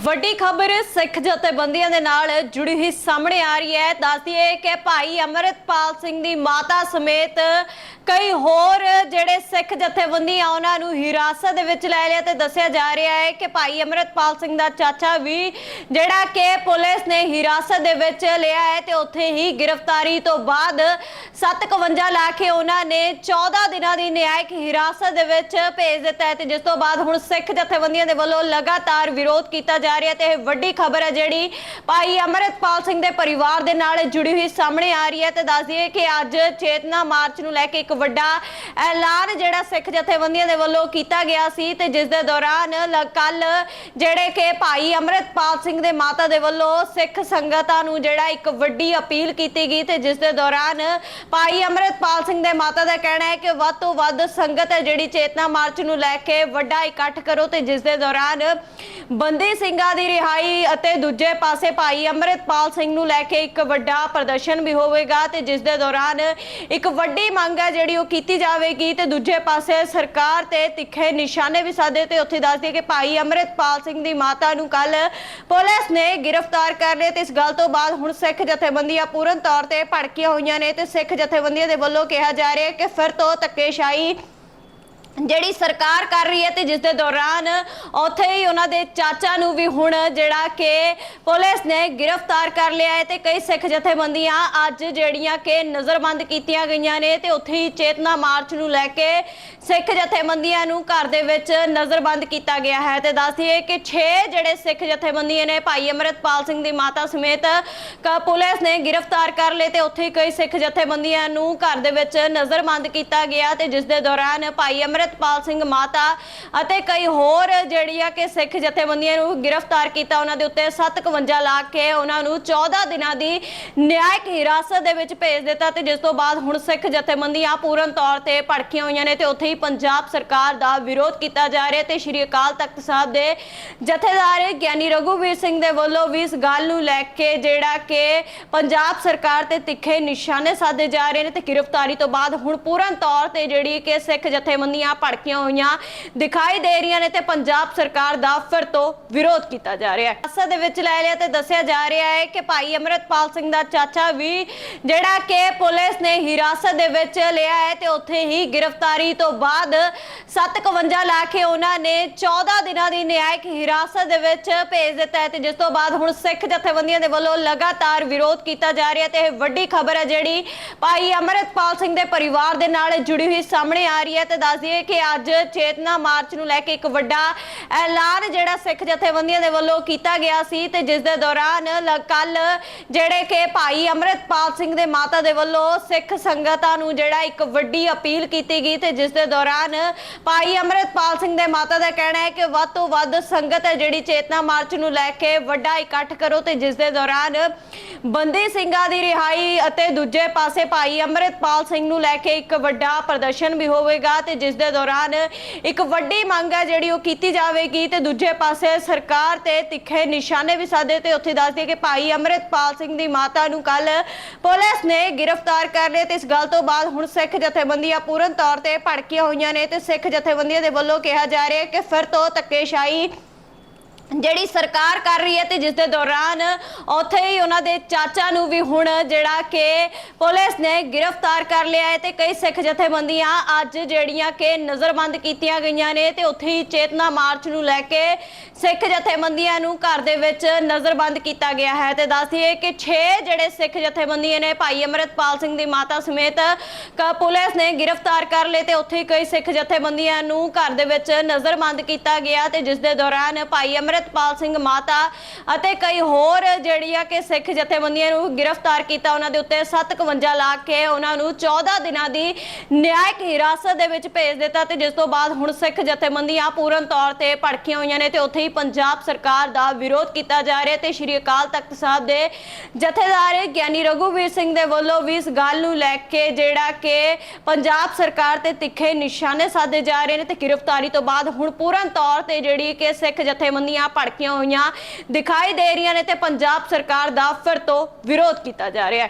ਵੱਡੀ ਖਬਰ ਸਿੱਖ ਜਥੇਬੰਦੀਆਂ ਦੇ ਨਾਲ ਜੁੜੀ ਹੋਈ ਸਾਹਮਣੇ ਆ ਰਹੀ ਹੈ। ਦੱਸਦੀ ਹੈ ਕਿ ਭਾਈ ਅਮਰਤਪਾਲ ਸਿੰਘ ਦੀ ਮਾਤਾ ਸਮੇਤ ਕਈ ਹੋਰ ਜਿਹੜੇ ਸਿੱਖ ਜਥੇਬੰਦੀਆਂ ਉਹਨਾਂ ਨੂੰ ਹਿਰਾਸਤ ਦੇ ਵਿੱਚ ਲੈ ਲਿਆ ਤੇ ਦੱਸਿਆ ਜਾ ਰਿਹਾ ਹੈ ਕਿ ਭਾਈ ਅਮਰਤਪਾਲ ਸਿੰਘ ਦਾ ਚਾਚਾ ਵੀ ਜਿਹੜਾ ਕਿ ਪੁਲਿਸ ਨੇ ਹਿਰਾਸਤ ਦੇ ਵਿੱਚ ਲਿਆ ਹੈ ਤੇ ਉੱਥੇ ਹੀ ਗ੍ਰਿਫਤਾਰੀ ਤੋਂ ਬਾਅਦ 751 ਲਾ ਕੇ ਉਹਨਾਂ ਨੇ 14 ਦਿਨਾਂ ਦੀ ਨਿਆਇਕ ਹਿਰਾਸਤ ਦੇ ਵਿੱਚ ਭੇਜ ਦਿੱਤਾ ਹੈ ਤੇ ਜਿਸ ਤੋਂ ਬਾਅਦ ਹੁਣ ਸਿੱਖ ਜਥੇਬੰਦੀਆਂ ਦੇ ਵੱਲੋਂ ਲਗਾਤਾਰ ਵਿਰੋਧ ਕੀਤਾ ਜਾ ਰਿਹਾ ਤੇ ਇਹ ਵੱਡੀ ਖਬਰ ਹੈ ਜਿਹੜੀ ਭਾਈ ਅਮਰਤਪਾਲ ਸਿੰਘ ਦੇ ਪਰਿਵਾਰ ਦੇ ਨਾਲ ਜੁੜੀ ਹੋਈ ਸਾਹਮਣੇ ਆ ਰਹੀ ਹੈ ਤੇ ਦੱਸ ਦਈਏ ਕਿ ਅੱਜ ਚੇਤਨਾ ਮਾਰਚ ਨੂੰ ਲੈ ਕੇ ਇੱਕ ਵੱਡਾ ਐਲਾਨ ਜਿਹੜਾ ਸਿੱਖ ਜਥੇਬੰਦੀਆਂ ਦੇ ਵੱਲੋਂ ਕੀਤਾ ਗਿਆ ਸੀ ਤੇ ਜਿਸ ਦੇ ਦੌਰਾਨ ਕੱਲ ਜਿਹੜੇ ਕਿ ਭਾਈ ਅਮਰਤਪਾਲ ਸਿੰਘ ਦੇ ਮਾਤਾ ਦੇ ਵੱਲੋਂ ਸਿੱਖ ਸੰਗਤਾਂ ਨੂੰ ਜਿਹੜਾ ਇੱਕ ਵੱਡੀ ਅਪੀਲ ਕੀਤੀ ਗਈ ਤੇ ਜਿਸ ਦੇ ਦੌਰਾਨ ਭਾਈ ਅਮਰਤਪਾਲ ਸਿੰਘ ਦੇ ਮਾਤਾ ਦਾ ਕਹਿਣਾ ਹੈ ਕਿ ਵੱਧ ਤੋਂ ਵੱਧ ਸੰਗਤ ਹੈ ਜਿਹੜੀ ਚੇਤਨਾ ਮਾਰਚ ਨੂੰ ਲੈ ਕੇ ਵੱਡਾ ਇਕੱਠ ਕਰੋ ਤੇ ਜਿਸ ਦੇ ਦੌਰਾਨ ਬੰਦੀ ਸਿੰਘ ਦੀ ਰਿਹਾਈ ਅਤੇ ਦੂਜੇ ਪਾਸੇ ਭਾਈ ਅਮਰਤਪਾਲ ਸਿੰਘ ਨੂੰ ਲੈ ਕੇ ਇੱਕ ਵੱਡਾ ਪ੍ਰਦਰਸ਼ਨ ਵੀ ਹੋਵੇਗਾ ਤੇ ਜਿਸ ਦੇ ਦੌਰਾਨ ਇੱਕ ਵੱਡੀ ਮੰਗ ਹੈ ਜਿਹੜੀ ਉਹ ਕੀਤੀ ਜਾਵੇਗੀ ਤੇ ਦੂਜੇ ਪਾਸੇ ਸਰਕਾਰ ਤੇ ਤਿੱਖੇ ਨਿਸ਼ਾਨੇ ਵੀ ਸਾਧੇ ਤੇ ਉੱਥੇ ਦੱਸ ਦਈਏ ਕਿ ਭਾਈ ਅਮਰਤਪਾਲ ਸਿੰਘ ਦੀ ਮਾਤਾ ਨੂੰ ਕੱਲ ਪੁਲਿਸ ਨੇ ਗ੍ਰਿਫਤਾਰ ਕਰ ਲਿਆ ਤੇ ਇਸ ਗੱਲ ਤੋਂ ਬਾਅਦ ਹੁਣ ਸਿੱਖ ਜਥੇਬੰਦੀਆਂ ਪੂਰਨ ਤੌਰ ਤੇ ਭੜਕੀਆਂ ਹੋਈਆਂ ਨੇ ਤੇ ਸਿੱਖ ਜਥੇਬੰਦੀਆਂ ਦੇ ਵੱਲੋਂ ਕਿਹਾ ਜਾ ਰਿਹਾ ਹੈ ਕਿ ਫਿਰ ਤੋਂ ਧੱਕੇਸ਼ਾਹੀ ਜਿਹੜੀ ਸਰਕਾਰ ਕਰ ਰਹੀ ਹੈ ਤੇ ਜਿਸ ਦੇ ਦੌਰਾਨ ਉੱਥੇ ਹੀ ਉਹਨਾਂ ਦੇ ਚਾਚਾ ਨੂੰ ਵੀ ਹੁਣ ਜਿਹੜਾ ਕਿ ਪੁਲਿਸ ਨੇ ਗ੍ਰਿਫਤਾਰ ਕਰ ਲਿਆ ਹੈ ਤੇ ਕਈ ਸਿੱਖ ਜਥੇਬੰਦੀਆਂ ਅੱਜ ਜਿਹੜੀਆਂ ਕਿ ਨਜ਼ਰਬੰਦ ਕੀਤੀਆਂ ਗਈਆਂ ਨੇ ਤੇ ਉੱਥੇ ਹੀ ਚੇਤਨਾ ਮਾਰਚ ਨੂੰ ਲੈ ਕੇ ਸਿੱਖ ਜਥੇਬੰਦੀਆਂ ਨੂੰ ਘਰ ਦੇ ਵਿੱਚ ਨਜ਼ਰਬੰਦ ਕੀਤਾ ਗਿਆ ਹੈ ਤੇ ਦੱਸਦੀਏ ਕਿ 6 ਜਿਹੜੇ ਸਿੱਖ ਜਥੇਬੰਦੀਆਂ ਨੇ ਭਾਈ ਅਮਰਤਪਾਲ ਸਿੰਘ ਦੀ ਮਾਤਾ ਸਮੇਤ ਕ- ਪੁਲਿਸ ਨੇ ਗ੍ਰਿਫਤਾਰ ਕਰ ਲਏ ਤੇ ਉੱਥੇ ਹੀ ਕਈ ਸਿੱਖ ਜਥੇਬੰਦੀਆਂ ਨੂੰ ਘਰ ਦੇ ਵਿੱਚ ਨਜ਼ਰਬੰਦ ਕੀਤਾ ਗਿਆ ਤੇ ਜਿਸ ਦੇ ਦੌਰਾਨ ਭਾਈ ਅਮਰਤਪਾਲ ਸਿੰਘ ਮਾਤਾ ਅਤੇ ਕਈ ਹੋਰ ਜਿਹੜੀਆਂ ਕਿ ਸਿੱਖ ਜਥੇਬੰਦੀਆਂ ਨੂੰ ਗ੍ਰਿਫਤਾਰ ਕੀਤਾ, ਉਹਨਾਂ ਦੇ ਉੱਤੇ 751 ਲਾ ਕੇ ਉਹਨਾਂ ਨੂੰ 14 ਦਿਨਾਂ ਦੀ ਨਿਆਇਕ ਹਿਰਾਸਤ ਦੇ ਵਿੱਚ ਭੇਜ ਦਿੱਤਾ ਤੇ ਜਿਸ ਤੋਂ ਬਾਅਦ ਹੁਣ ਸਿੱਖ ਜਥੇਬੰਦੀਆਂ ਪੂਰਨ ਤੌਰ ਤੇ ਭੜਕੀਆਂ ਹੋਈਆਂ ਨੇ ਤੇ ਉੱਥੇ ਹੀ ਪੰਜਾਬ ਸਰਕਾਰ ਦਾ ਵਿਰੋਧ ਕੀਤਾ ਜਾ ਰਿਹਾ ਤੇ ਸ਼੍ਰੀ ਅਕਾਲ ਤਖਤ ਸਾਹਿਬ ਦੇ ਜਥੇਦਾਰ ਗਿਆਨੀ ਰਘੁਵੀਰ ਸਿੰਘ ਦੇ ਵੱਲੋਂ ਵੀ ਇਸ ਗੱਲ ਨੂੰ ਲੈ ਕੇ ਜਿਹੜਾ ਕਿ ਪੰਜਾਬ ਸਰਕਾਰ ਤੇ ਤਿੱਖੇ ਨਿਸ਼ਾਨੇ ਸਾਧੇ ਜਾ ਰਹੇ ਨੇ ਤੇ ਗ੍ਰਿਫਤਾਰੀ ਤੋਂ ਬਾਅਦ ਹੁਣ ਪੂਰਨ ਤੌਰ ਤੇ ਜਿਹੜੀ ਕਿ ਸਿੱਖ ਜਥੇਬੰਦੀਆਂ ਭੜਕੀਆਂ ਹੋਈਆਂ ਦਿਖਾਈ ਦੇ ਰਹੀਆਂ ਨੇ ਤੇ ਪੰਜਾਬ ਸਰਕਾਰ ਦਾ ਫਿਰ ਤੋਂ ਵਿਰੋਧ ਕੀਤਾ ਜਾ ਰਿਹਾ ਹੈ। ਅਸਲ ਦੇ ਵਿੱਚ ਲੈ ਲਿਆ ਤੇ ਦੱਸਿਆ ਜਾ ਰਿਹਾ ਹੈ ਕਿ ਭਾਈ ਅਮਰਤਪਾਲ ਸਿੰਘ ਦਾ ਚਾਚਾ ਵੀ ਜਿਹੜਾ ਕਿ ਪੁਲਿਸ ਨੇ ਹਿਰਾਸਤ ਦੇ ਵਿੱਚ ਲਿਆ ਹੈ ਤੇ ਉੱਥੇ ਹੀ ਗ੍ਰਿਫਤਾਰੀ ਤੋਂ ਬਾਅਦ 751 ਲਾ ਕੇ ਉਹਨਾਂ ਨੇ 14 ਦਿਨਾਂ ਦੀ ਨਿਆਇਕ ਹਿਰਾਸਤ ਦੇ ਵਿੱਚ ਭੇਜ ਦਿੱਤਾ ਹੈ ਤੇ ਜਿਸ ਤੋਂ ਬਾਅਦ ਹੁਣ ਸਿੱਖ ਜਥੇਬੰਦੀਆਂ ਦੇ ਵੱਲੋਂ ਲਗਾਤਾਰ ਵਿਰੋਧ ਕੀਤਾ ਜਾ ਰਿਹਾ ਤੇ ਇਹ ਵੱਡੀ ਖਬਰ ਹੈ ਜਿਹੜੀ ਭਾਈ ਅਮਰਤਪਾਲ ਸਿੰਘ ਦੇ ਪਰਿਵਾਰ ਦੇ ਨਾਲ ਜੁੜੀ ਹੋਈ ਸਾਹਮਣੇ ਆ ਰਹੀ ਹੈ ਤੇ ਦੱਸ ਦਈਏ ਕਿ ਅੱਜ ਚੇਤਨਾ ਮਾਰਚ ਨੂੰ ਲੈ ਕੇ ਇੱਕ ਵੱਡਾ ਐਲਾਨ ਜਿਹੜਾ ਸਿੱਖ ਜਥੇਬੰਦੀਆਂ ਦੇ ਵੱਲੋਂ ਕੀਤਾ ਗਿਆ ਸੀ ਤੇ ਜਿਸ ਦੇ ਦੌਰਾਨ ਕੱਲ ਜਿਹੜੇ ਕਿ ਭਾਈ ਅਮਰਤਪਾਲ ਸਿੰਘ ਦੇ ਮਾਤਾ ਦੇ ਵੱਲੋਂ ਸਿੱਖ ਸੰਗਤਾਂ ਨੂੰ ਜਿਹੜਾ ਇੱਕ ਵੱਡੀ ਅਪੀਲ ਕੀਤੀ ਗਈ ਤੇ ਜਿਸ ਦੇ ਦੌਰਾਨ ਭਾਈ ਅਮਰਤਪਾਲ ਸਿੰਘ ਦੇ ਮਾਤਾ ਦਾ ਕਹਿਣਾ ਹੈ ਕਿ ਵੱਧ ਤੋਂ ਵੱਧ ਸੰਗਤ ਹੈ ਜਿਹੜੀ ਚੇਤਨਾ ਮਾਰਚ ਨੂੰ ਲੈ ਕੇ ਵੱਡਾ ਇਕੱਠ ਕਰੋ ਤੇ ਜਿਸ ਦੇ ਦੌਰਾਨ ਬੰਦੀ ਸਿੰਘਾਂ ਦੀ ਰਿਹਾਈ ਅਤੇ ਦੂਜੇ ਪਾਸੇ ਭਾਈ ਅਮਰਤਪਾਲ ਸਿੰਘ ਨੂੰ ਲੈ ਕੇ ਇੱਕ ਵੱਡਾ ਪ੍ਰਦਰਸ਼ਨ ਵੀ ਹੋਵੇਗਾ ਤੇ ਜਿਸ ਦੇ ਦੌਰਾਨ ਇੱਕ ਵੱਡੀ ਮੰਗ ਹੈ ਜਿਹੜੀ ਉਹ ਕੀਤੀ ਜਾਵੇਗੀ ਤੇ ਦੂਜੇ ਪਾਸੇ ਸਰਕਾਰ ਤੇ ਤਿੱਖੇ ਨਿਸ਼ਾਨੇ ਵੀ ਸਾਧੇ ਤੇ ਉੱਥੇ ਦੱਸ ਕਿ ਭਾਈ ਅਮਰਤਪਾਲ ਸਿੰਘ ਦੀ ਮਾਤਾ ਨੂੰ ਕੱਲ ਪੁਲਿਸ ਨੇ ਗ੍ਰਿਫਤਾਰ ਕਰ ਲਿਆ ਤੇ ਇਸ ਗੱਲ ਤੋਂ ਬਾਅਦ ਹੁਣ ਸਿੱਖ ਜਥੇਬੰਦੀਆਂ ਪੂਰਨ ਤੌਰ ਤੇ ਭੜਕੀ ਹੋਈਆਂ ਨੇ ਤੇ ਸਿੱਖ ਜਥੇਬੰਦੀਆਂ ਦੇ ਵੱਲੋਂ ਕਿਹਾ ਜਾ ਰਿਹਾ ਹੈ ਕਿ ਫਿਰ ਤੋਂ ਧੱਕੇਸ਼ਾਹੀ ਜਿਹੜੀ ਸਰਕਾਰ ਕਰ ਰਹੀ ਹੈ ਤੇ ਜਿਸ ਦੇ ਦੌਰਾਨ ਉੱਥੇ ਹੀ ਉਹਨਾਂ ਦੇ ਚਾਚਾ ਨੂੰ ਵੀ ਹੁਣ ਜਿਹੜਾ ਕਿ ਪੁਲਿਸ ਨੇ ਗ੍ਰਿਫਤਾਰ ਕਰ ਲਿਆ ਹੈ ਤੇ ਕਈ ਸਿੱਖ ਜਥੇਬੰਦੀਆਂ ਅੱਜ ਜਿਹੜੀਆਂ ਕਿ ਨਜ਼ਰਬੰਦ ਕੀਤੀਆਂ ਗਈਆਂ ਨੇ ਤੇ ਉੱਥੇ ਹੀ ਚੇਤਨਾ ਮਾਰਚ ਨੂੰ ਲੈ ਕੇ ਸਿੱਖ ਜਥੇਬੰਦੀਆਂ ਨੂੰ ਘਰ ਦੇ ਵਿੱਚ ਨਜ਼ਰਬੰਦ ਕੀਤਾ ਗਿਆ ਹੈ ਤੇ ਦੱਸ ਦਈਏ ਕਿ 6 ਜਿਹੜੇ ਸਿੱਖ ਜਥੇਬੰਦੀਆਂ ਨੇ, ਭਾਈ ਅਮਰਤਪਾਲ ਸਿੰਘ ਦੀ ਮਾਤਾ ਸਮੇਤ ਕ- ਪੁਲਿਸ ਨੇ ਗ੍ਰਿਫਤਾਰ ਕਰ ਲਏ ਤੇ ਉੱਥੇ ਹੀ ਕਈ ਸਿੱਖ ਜਥੇਬੰਦੀਆਂ ਨੂੰ ਘਰ ਦੇ ਵਿੱਚ ਨਜ਼ਰਬੰਦ ਕੀਤਾ ਗਿਆ ਤੇ ਜਿਸ ਦੇ ਦੌਰਾਨ ਭਾਈ ਅਮਰਤਪਾਲ ਸਿੰਘ ਮਾਤਾ ਅਤੇ ਕਈ ਹੋਰ ਜਿਹੜੀ ਆ ਕਿ ਸਿੱਖ ਜਥੇਬੰਦੀਆਂ ਨੂੰ ਗ੍ਰਿਫਤਾਰ ਕੀਤਾ ਉਹਨਾਂ ਦੇ ਉੱਤੇ 751 ਲਾ ਕੇ ਉਹਨਾਂ ਨੂੰ 14 ਦਿਨਾਂ ਦੀ ਨਿਆਇਕ ਹਿਰਾਸਤ ਦੇ ਵਿੱਚ ਭੇਜ ਦਿੱਤਾ ਤੇ ਜਿਸ ਤੋਂ ਬਾਅਦ ਹੁਣ ਸਿੱਖ ਜਥੇਬੰਦੀਆਂ ਪੂਰਨ ਤੌਰ ਤੇ ਭੜਕੀਆਂ ਹੋਈਆਂ ਨੇ ਤੇ ਉੱਥੇ ਹੀ ਪੰਜਾਬ ਸਰਕਾਰ ਦਾ ਵਿਰੋਧ ਕੀਤਾ ਜਾ ਰਿਹਾ ਤੇ ਸ਼੍ਰੀ ਅਕਾਲ ਤਖਤ ਸਾਹਿਬ ਦੇ ਜਥੇਦਾਰ ਗਿਆਨੀ ਰਘੂਵੀਰ ਸਿੰਘ ਦੇ ਵੱਲੋਂ ਵੀ ਇਸ ਗੱਲ ਨੂੰ ਲੈ ਕੇ ਜਿਹੜਾ ਕਿ ਪੰਜਾਬ ਸਰਕਾਰ ਤੇ ਤਿੱਖੇ ਨਿਸ਼ਾਨੇ ਸਾਧੇ ਜਾ ਰਹੇ ਨੇ ਤੇ ਗ੍ਰਿਫਤਾਰੀ ਤੋਂ ਬਾਅਦ ਹੁਣ ਪੂਰਨ ਤੌਰ ਤੇ ਜਿਹੜੀ ਕਿ ਸਿੱਖ ਜਥੇਬੰਦੀਆਂ ਭੜਕੀਆਂ ਹੋਈਆਂ ਦਿਖਾਈ ਦੇ ਰਹੀਆਂ ਨੇ ਤੇ ਪੰਜਾਬ ਸਰਕਾਰ ਦਾ ਫਿਰ ਤੋਂ ਵਿਰੋਧ ਕੀਤਾ ਜਾ ਰਿਹਾ ਹੈ।